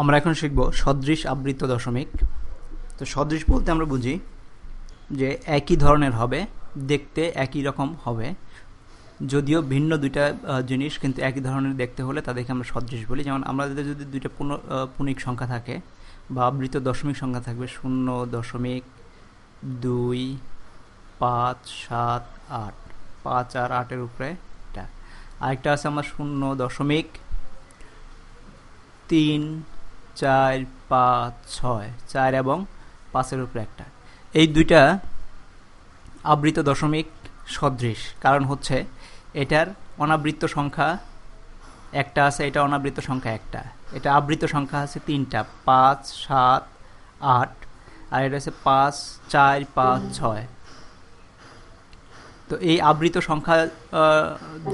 আমরা এখন শিখব সদৃশ আবৃত দশমিক। তো সদৃশ বলতে আমরা বুঝি যে একই ধরনের হবে দেখতে একই রকম হবে। যদিও ভিন্ন দুইটা জিনিস কিন্তু একই ধরনের দেখতে হলে তাদেরকে আমরা সদৃশ বলি। যেমন আমাদের যদি দুইটা আহ, পূর্ণিক সংখ্যা থাকে বা আবৃত দশমিক সংখ্যা থাকবে শূন্য দশমিক দুই পাঁচ সাত আট। পাঁচ আর আটের উপরে এটা আরেকটা আছে আমার শূন্য দশমিক তিন চার, পাঁচ, ছয়। চার এবং পাঁচের উপরে একটা। এই দুইটা আবৃত দশমিক সদৃশ। কারণ হচ্ছে এটার অনাবৃত্ত সংখ্যা একটা আছে, এটা অনাবৃত সংখ্যা একটা। এটা আবৃত সংখ্যা আছে তিনটা, পাঁচ, সাত, আট, আর এটা আছে পাঁচ, চার, পাঁচ, ছয়। তো এই আবৃত সংখ্যা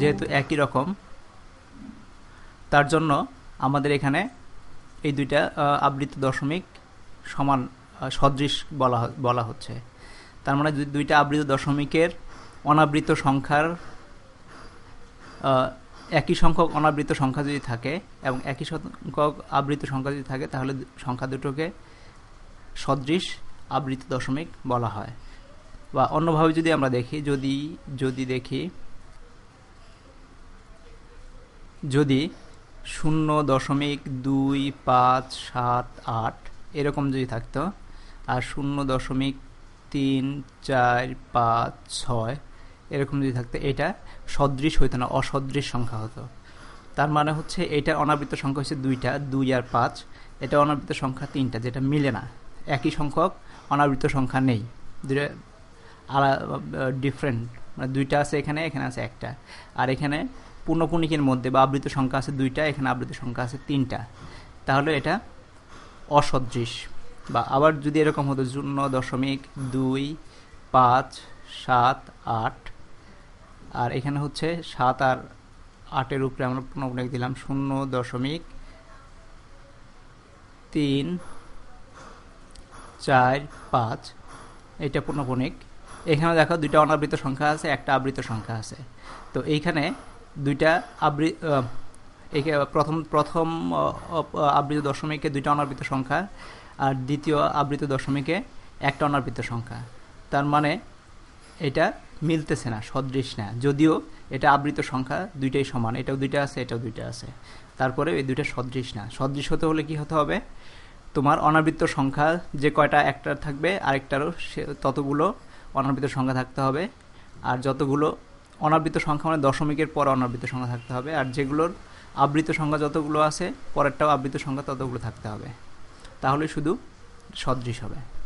যেহেতু একই রকম, তার জন্য আমাদের এখানে এই দুইটা আবৃত দশমিক সমান সদৃশ বলা বলা হচ্ছে। তার মানে দুইটা আবৃত দশমিকের অনাবৃত সংখ্যার একই সংখ্যক অনাবৃত সংখ্যা যদি থাকে এবং একই সংখ্যক আবৃত সংখ্যা যদি থাকে, তাহলে সংখ্যা দুটোকে সদৃশ আবৃত দশমিক বলা হয়। বা অন্যভাবে যদি আমরা দেখি, যদি যদি দেখি, যদি শূন্য দশমিক দুই পাঁচ সাত আট, এরকম যদি থাকতো। আর শূন্য দশমিক তিন চার পাঁচ ছয়, এরকম যদি থাকতো, এটা সদৃশ হইতো না, অসদৃশ সংখ্যা হতো। তার মানে হচ্ছে এটা অনাবৃত সংখ্যা হচ্ছে দুইটা, দুই আর পাঁচ। এটা অনাবৃত সংখ্যা তিনটা, যেটা মিলে না। একই সংখ্যক, অনাবৃত সংখ্যা নেই। দুটা ডিফারেন্ট মানে দুইটা আছে এখানে এখানে আছে একটা। আর এখানে পূর্ণপূর্ণিকের মধ্যে বা আবৃত সংখ্যা আছে দুইটা, এখানে আবৃত সংখ্যা আছে তিনটা। তাহলে এটা অসদৃশ। বা আবার যদি এরকম হতো, শূন্য দশমিক দুই পাঁচ সাত আট, আর এখানে হচ্ছে সাত আর আটের উপরে আমরা পূর্ণপূর্ণিক দিলাম, শূন্য দশমিক তিন চার পাঁচ, এটা পূর্ণপূর্ণিক এখানে দেখো দুইটা অনাবৃত সংখ্যা আছে, একটা আবৃত সংখ্যা আছে। তো এইখানে দুইটা আবৃ একে- প্রথম প্রথম আবৃত দশমিকে দুইটা অনাবৃত সংখ্যা, আর দ্বিতীয় আবৃত দশমিকে একটা অনাবৃত সংখ্যা। তার মানে এটা মিলতেছে না, সদৃশ না। যদিও এটা আবৃত সংখ্যা দুইটাই সমান, এটাও দুইটা আছে, এটাও দুইটা আছে। তারপরে এই দুইটা সদৃশ না। সদৃশ হতে হলে কি হতে হবে? তোমার অনাবৃত্ত সংখ্যা যে কয়টা একটার থাকবে, আরেকটারও সে, ততগুলো অনাবৃত সংখ্যা থাকতে হবে। আর যতগুলো অনাবৃত সংখ্যা মানে দশমিকের পর অনাবৃত সংখ্যা থাকতে হবে, আর যেগুলোর আবৃত সংখ্যা যতগুলো আছে, পরেরটাও আবৃত সংখ্যা ততগুলো থাকতে হবে। তাহলে শুধু সদৃশ হবে।